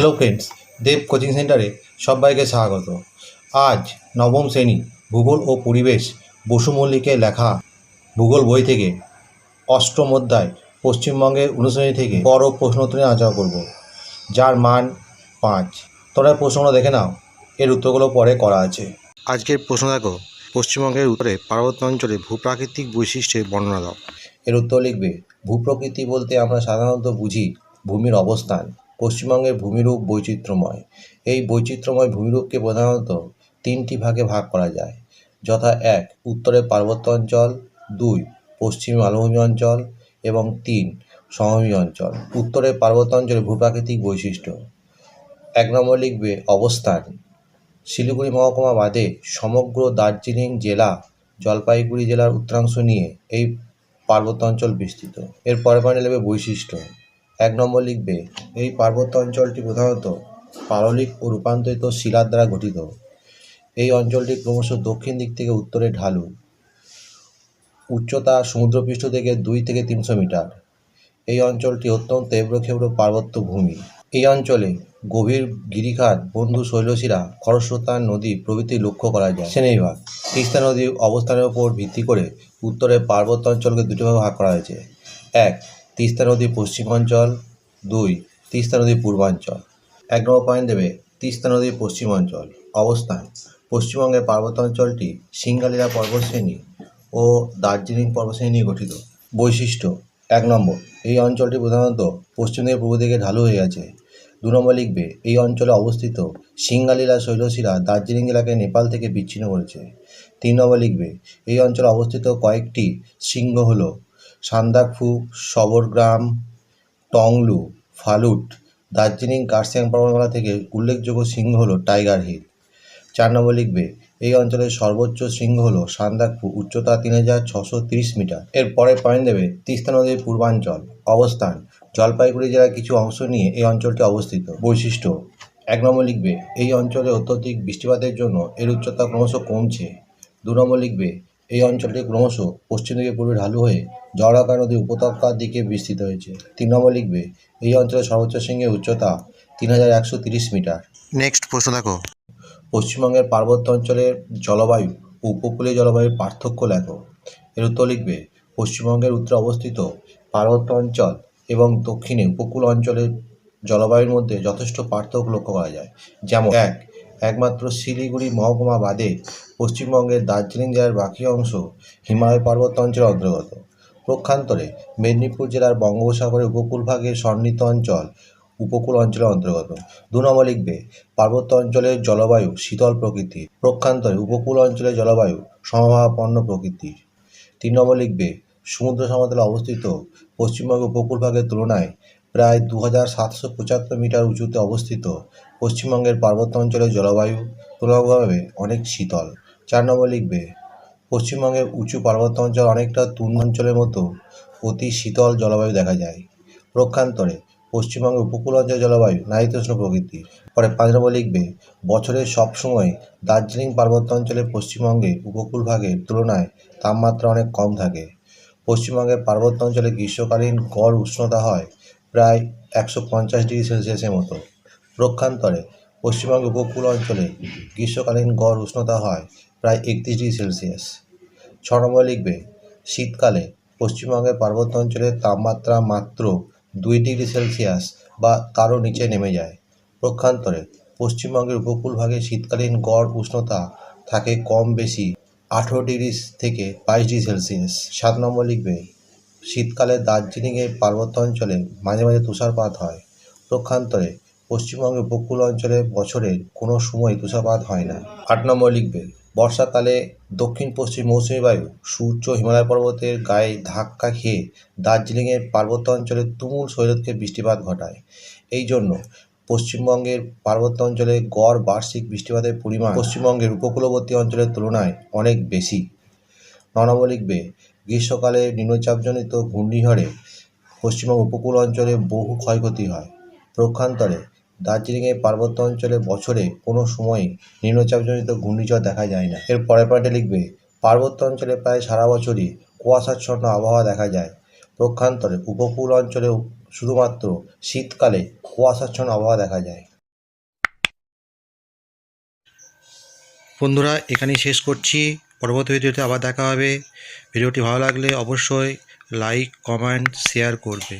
Hello friends দেব coaching সেন্টারে সবাইকে স্বাগত। আজ নবম শ্রেণি ভূগোল ও পরিবেশ বসু মল্লিকের লেখা ভূগোল বই থেকে অষ্টম অধ্যায় পশ্চিমবঙ্গের অনুশ্রেণী থেকে বড় প্রশ্নোত্তর নিয়ে আলোচনা করব যার মান পাঁচ। তোমরা প্রশ্নগুলো দেখে নাও এর উত্তরগুলো পরে করা আছে। আজকের প্রশ্ন দেখো পশ্চিমবঙ্গের উত্তরে পার্বত্য অঞ্চলে ভূপ্রাকৃতিক বৈশিষ্ট্যের বর্ণনা দাও। এর উত্তর লিখবে ভূপ্রকৃতি বলতে আমরা সাধারণত বুঝি ভূমির অবস্থান। পশ্চিমবঙ্গের ভূমিরূপ বৈচিত্র্যময়। এই বৈচিত্র্যময় ভূমিরূপকে প্রধানত তিনটি ভাগে ভাগ করা যায়। যথা এক উত্তরে পার্বত্য অঞ্চল, দুই, পশ্চিম মালভূমি অঞ্চল, এবং তিন, সমভূমি অঞ্চল। উত্তরে পার্বত্য অঞ্চলে ভূপ্রাকৃতিক বৈশিষ্ট্য। এক নম্বর লিখবে, অবস্থান। শিলিগুড়ি মহকুমা বাদে সমগ্র দার্জিলিং জেলা, জলপাইগুড়ি জেলার উত্তরাংশ নিয়ে এই পার্বত্য অঞ্চল বিস্তৃত। এর পরে পয়েন্টে লিখবে বৈশিষ্ট্য। এক নম্বর লিখবে, এই পার্বত্য অঞ্চলটি প্রধানত পাললিক ও রূপান্তরিত শিলার দ্বারা গঠিত। এই অঞ্চলটি ক্রমশ দক্ষিণ দিক থেকে উত্তরে ঢালু। উচ্চতা সমুদ্রপৃষ্ঠ থেকে দুই থেকে তিনশো মিটার। এই অঞ্চলটি অত্যন্ত এবড়োখেবড়ো পার্বত্য ভূমি। এই অঞ্চলে গভীর গিরিখাত, বন্ধু শৈলশিরা খরস্রোতা নদী প্রভৃতি লক্ষ্য করা যায়। শ্রেণীবিভাগ, তিস্তা নদীর অবস্থানের উপর ভিত্তি করে উত্তরে পার্বত্য অঞ্চলকে দুটি ভাগে ভাগ করা হয়েছে। এক তিস্তা নদীর পশ্চিমাঞ্চল দুই, তিস্তা নদী পূর্বাঞ্চল। এক নম্বর পয়েন্ট দেবে তিস্তা নদীর পশ্চিমাঞ্চল অবস্থান। পশ্চিমবঙ্গের পার্বত্য অঞ্চলটি সিঙ্গালীরা পর্বতশ্রেণী ও দার্জিলিং পর্বতশ্রেণী নিয়ে গঠিত। বৈশিষ্ট্য, এক নম্বর, এই অঞ্চলটি প্রধানত পশ্চিম থেকে পূর্ব দিকে ঢালু হয়ে আছে। দু নম্বর লিখবে, এই অঞ্চলে অবস্থিত সিঙ্গালীলা শৈলশিরা দার্জিলিং জেলাকে নেপাল থেকে বিচ্ছিন্ন করেছে। তিন নম্বর লিখবে, এই অঞ্চলে অবস্থিত কয়েকটি শৃঙ্গ হল সান্দাকফু, সবরগ্রাম, টংলু, ফালুট, দার্জিলিং, কার্সিয়াং পর্বতমালা থেকে উল্লেখযোগ্য শৃঙ্গ হল টাইগার হিল। চার নম্বর লিখবে, এই অঞ্চলের সর্বোচ্চ শৃঙ্গ হল সান্দাকফু, উচ্চতা তিন হাজার ছশো তিরিশ মিটার। এর পরে পয়েন্ট দেবে, তিস্তা নদীর পূর্বাঞ্চল, অবস্থান। জলপাইগুড়ি জেলার কিছু অংশ নিয়ে এই অঞ্চলটি অবস্থিত। বৈশিষ্ট্য, এক নম্বর লিখবে, এই অঞ্চলে অত্যধিক বৃষ্টিপাতের জন্য এর উচ্চতা ক্রমশ কমছে। দু নম্বর লিখবে এই অঞ্চলটি ক্রমশ পশ্চিম দিকে পূর্বে ঢালু হয়ে জড়াকা নদী উপত্যকার দিকে বিস্তৃত হয়েছে। তিন নম্বর লিখবে এই অঞ্চলের সর্বোচ্চ শৃঙ্গের উচ্চতা তিন হাজার একশো তিরিশ মিটার। নেক্সট প্রশ্ন দেখো। পশ্চিমবঙ্গের পার্বত্য অঞ্চলের জলবায়ু ও উপকূলীয় জলবায়ুর পার্থক্য লেখো। এর উত্তর লিখবে পশ্চিমবঙ্গের উত্তরে অবস্থিত পার্বত্য অঞ্চল এবং দক্ষিণে উপকূল অঞ্চলের জলবায়ুর মধ্যে যথেষ্ট পার্থক্য লক্ষ্য করা যায়। যেমন এক একমাত্র শিলিগুড়ি মহকুমা বাদে পশ্চিমবঙ্গের দার্জিলিং জেলার বাকি অংশ হিমালয় পার্বত্য অঞ্চলের অন্তর্গত। প্রক্ষান্তরে মেদিনীপুর জেলার বঙ্গোপসাগরের উপকূলভাগের সন্নিহিত অঞ্চল উপকূল অঞ্চলের অন্তর্গত। দু নম্বর লিখবে, পার্বত্য অঞ্চলের জলবায়ু শীতল প্রকৃতির। প্রক্ষান্তরে উপকূল অঞ্চলের জলবায়ু সমভাবাপন্ন প্রকৃতির। তিন নম্বর লিখবে, সমুদ্র সমতলে অবস্থিত পশ্চিমবঙ্গ উপকূলভাগের তুলনায় প্রায় দু হাজার সাতশো পঁচাত্তর মিটার উঁচুতে অবস্থিত পশ্চিমবঙ্গের পার্বত্য অঞ্চলের জলবায়ু তুলনামূলকভাবে অনেক শীতল। চার নম্বর লিখবে, পশ্চিমবঙ্গের উঁচু পার্বত্য অঞ্চল অনেকটা তুন অঞ্চলের মতো অতি শীতল জলবায়ু দেখা যায়। প্রক্ষান্তরে পশ্চিমবঙ্গের উপকূল অঞ্চলের জলবায়ু নাতিশীতোষ্ণ প্রকৃতির। পরে পাঁচ নম্বর লিখবে, বছরের সব সময় দার্জিলিং পার্বত্য অঞ্চলে পশ্চিমবঙ্গে উপকূল ভাগের তুলনায় তাপমাত্রা অনেক কম থাকে। পশ্চিমবঙ্গের পার্বত্য অঞ্চলে গ্রীষ্মকালীন গড় উষ্ণতা হয় প্রায় একশো পঞ্চাশ ডিগ্রি সেলসিয়াসের মতো। প্রক্ষান্তরে পশ্চিমবঙ্গের উপকূল অঞ্চলে গ্রীষ্মকালীন গড় উষ্ণতা হয় প্রায় একত্রিশ ডিগ্রি সেলসিয়াস। ছ নম্বর লিখবে, শীতকালে পশ্চিমবঙ্গের পার্বত্য অঞ্চলের তাপমাত্রা মাত্র দুই ডিগ্রি সেলসিয়াস বা তারও নিচে নেমে যায়। প্রক্ষান্তরে পশ্চিমবঙ্গের উপকূলভাগে শীতকালীন গড় উষ্ণতা থাকে কম বেশি আঠেরো ডিগ্রি থেকে বাইশ ডিগ্রি সেলসিয়াস। সাত নম্বর লিখবে, শীতকালে দার্জিলিংয়ের পার্বত্য অঞ্চলে মাঝে মাঝে তুষারপাত হয়। প্রক্ষান্তরে পশ্চিমবঙ্গের উপকূল অঞ্চলে বছরের কোনো সময় তুষারপাত হয় না। আট নম্বর লিখবে বর্ষাকালে দক্ষিণ পশ্চিম মৌসুমী বায়ু, সূর্য হিমালয় পর্বতের গায়ে ধাক্কা খেয়ে দার্জিলিংয়ের পার্বত্য অঞ্চলে তুমুল শৈলতকে বৃষ্টিপাত ঘটায়। এই জন্য পশ্চিমবঙ্গের পার্বত্য অঞ্চলে গড় বার্ষিক বৃষ্টিপাতের পরিমাণ পশ্চিমবঙ্গের উপকূলবর্তী অঞ্চলের তুলনায় অনেক বেশি। ন নম্বর লিখবে, গ্রীষ্মকালে নিম্নচাপজনিত ঘূর্ণিঝড়ে পশ্চিমবঙ্গ উপকূল অঞ্চলে বহু ক্ষয়ক্ষতি হয়। প্রক্ষান্তরে দার্জিলিংয়ের পার্বত্য অঞ্চলে বছরে কোনো সময়ই নিম্নচাপজনিত ঘূর্ণিঝড় দেখা যায় না। এর পরের পয়েন্টে লিখবে, পার্বত্য অঞ্চলে প্রায় সারা বছরই কুয়াশাচ্ছন্ন আবহাওয়া দেখা যায়। প্রক্ষান্তরে উপকূল অঞ্চলে শুধুমাত্র শীতকালে কুয়াশাচ্ছন্ন আবহাওয়া দেখা যায়। বন্ধুরা, এখানেই শেষ করছি। পরবর্তী ভিডিওতে আবার দেখা হবে। ভিডিওটি ভালো লাগলে অবশ্যই লাইক, কমেন্ট, শেয়ার করবে।